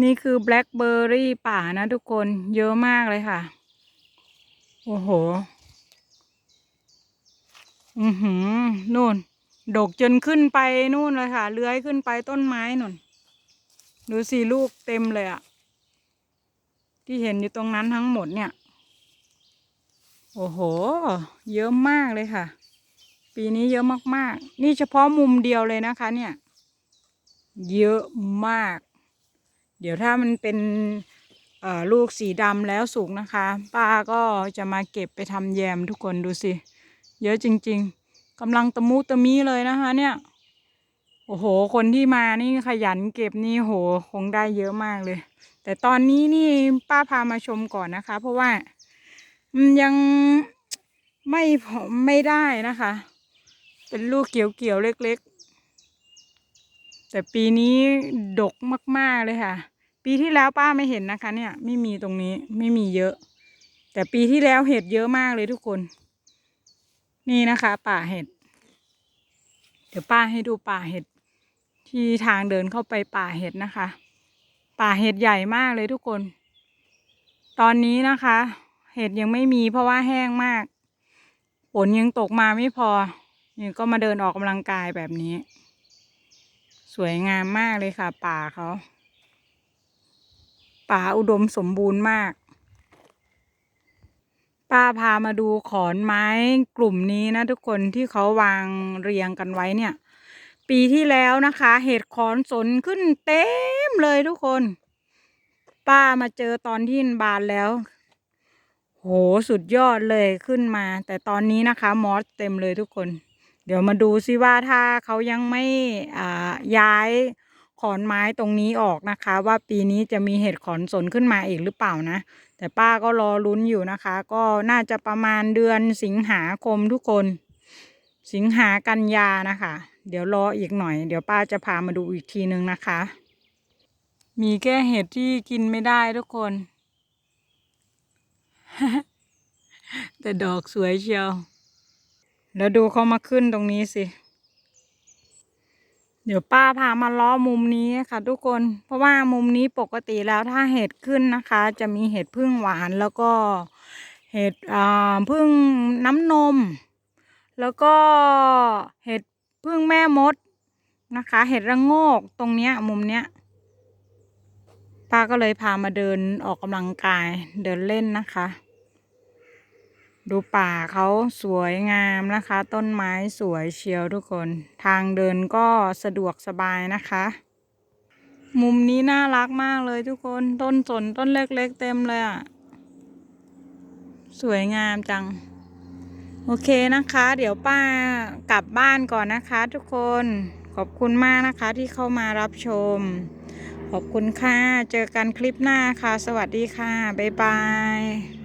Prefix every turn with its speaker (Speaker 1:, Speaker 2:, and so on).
Speaker 1: นี่คือแบล็คเบอร์รี่ป่านะทุกคนเยอะมากเลยค่ะ โอ้โห อือหือนู่น ดกจนขึ้นไปนู่นเลยค่ะ เลื้อยขึ้นไปต้นไม้นู่น ดูสิลูกเต็มเลยอะที่เห็นอยู่ตรงนั้นทั้งหมดเนี่ย โอ้โห เยอะมากเลยค่ะ ปีนี้เยอะมากๆ นี่เฉพาะมุมเดียวเลยนะคะเนี่ย เยอะมาก เดี๋ยวถ้ามันเป็นลูกสีดำแล้วสุกนะคะ ป้าก็จะมาเก็บไปทำแยมทุกคนดูสิ เยอะจริง ๆกำลังตะมุตะมีเลยนะคะ เนี่ย โอ้โห คนที่มานี่ขยันเก็บนี่โหคงได้เยอะมากเลย แต่ตอนนี้นี่ป้าพามาชมก่อนนะคะ เพราะว่ามันยังไม่ไม่ได้นะคะ เป็นลูกเกี่ยวๆเล็ก ๆ แต่ปีนี้ดกมาก ๆ เลยค่ะ ปีที่แล้วป้าไม่เห็นนะคะ เนี่ย ไม่มีตรงนี้ไม่มีเยอะ แต่ปีที่แล้วเห็ดเยอะมากเลยทุกคน นี่นะคะ ป่าเห็ด เดี๋ยวป้าให้ดูป่าเห็ด ที่ทางเดินเข้าไปป่าเห็ดนะคะ ป่าเห็ดใหญ่มากเลยทุกคน ตอนนี้นะคะ เห็ดยังไม่มีเพราะว่าแห้งมากฝนยังตกมาไม่พอนี่ก็มาเดินออกกำลังกายแบบนี้ สวยงามมากเลยค่ะ ป่าเขา ป่าอุดมสมบูรณ์มาก ป้าพามาดูขอนไม้กลุ่มนี้นะทุกคนที่เขาวางเรียงกันไว้เนี่ย ปีที่แล้วนะคะ เห็ดขอนสนขึ้นเต็มเลยทุกคน ป้ามาเจอตอนที่นบานแล้ว โหสุดยอดเลยขึ้นมา แต่ตอนนี้นะคะ มอสเต็มเลยทุกคน เดี๋ยวมาดูซิว่าถ้าเขายังไม่ย้าย ขอนไม้ตรงนี้ออกนะคะ ว่าปีนี้จะมีเห็ดขอนสนขึ้นมาอีกหรือเปล่านะ แต่ป้าก็รอลุ้นอยู่นะคะ ก็น่าจะประมาณเดือนสิงหาคมทุกคน สิงหากันยานะคะ เดี๋ยวรออีกหน่อย เดี๋ยวป้าจะพามาดูอีกทีนึงนะคะ มีแค่เห็ดที่กินไม่ได้ทุกคน แต่ดอกสวยเชียวแล้วดูเขามาขึ้นตรงนี้สิ เดี๋ยวป้าพามาล้อมุมนี้ค่ะ ทุกคน เพราะว่ามุมนี้ปกติแล้วถ้าเห็ดขึ้นนะคะ จะมีเห็ดพึ่งหวานแล้วก็เห็ดพึ่งน้ำนม แล้วก็เห็ดพึ่งแม่มดนะคะ เห็ดระโงกตรงเนี้ยมุมเนี้ยป้าก็เลยพามาเดินออกกำลังกายเดินเล่นนะคะ ดูป่าเขาสวยงามนะคะ ต้นไม้สวยเชียวทุกคน ทางเดินก็สะดวกสบายนะคะ มุมนี้น่ารักมากเลยทุกคนต้นสนต้นเล็กๆเต็มเลยอะสวยงามจัง โอเคนะคะ เดี๋ยวป้ากลับบ้านก่อนนะคะ ทุกคนขอบคุณมากนะคะที่เข้ามารับชม ขอบคุณค่ะ เจอกันคลิปหน้าค่ะ สวัสดีค่ะ บ๊ายบาย